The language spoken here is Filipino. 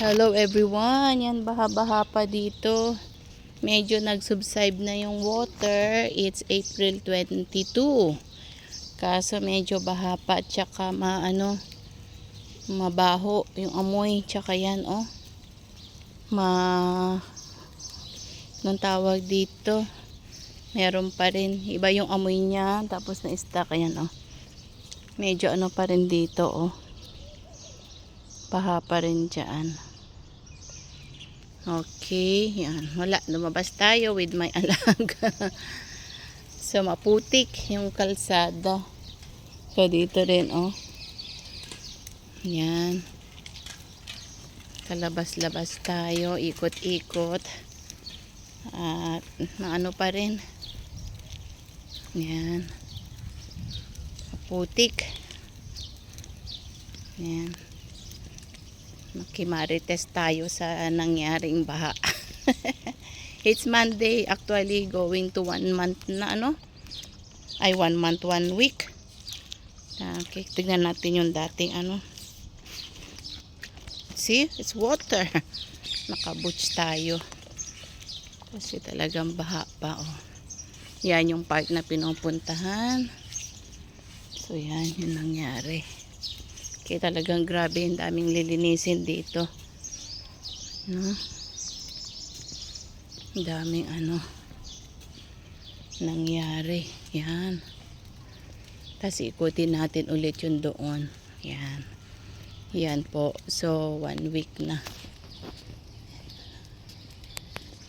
Hello everyone, yan baha-baha pa dito. Medyo nag-subside na yung water. It's April 22. Kaso medyo baha pa at saka maano mabaho yung amoy tsaka yan oh. Ma nung tawag dito meron pa rin iba yung amoy niya tapos na stuck ayan oh medyo ano pa rin dito oh paha pa rin dyan okay yan. Wala lumabas tayo with my alaga so maputik yung kalsada. So dito rin oh. Yan. Kalabas-labas tayo ikot-ikot. At maano pa rin. Yan. Putik yan makimarites tayo sa nangyaring baha. It's Monday actually going to one month na ano? Ay one month one week. Okay, tignan natin yung dating ano? See it's water. Nakabutch tayo. Kasi talagang baha pa oh. Yan yung park na pinupuntahan. So yan yung nangyari kaya talagang grabe yung daming lilinisin dito. No? Ang daming ano nangyari. Yan. Tapos ikutin natin ulit yung doon. Yan. Yan po. So one week na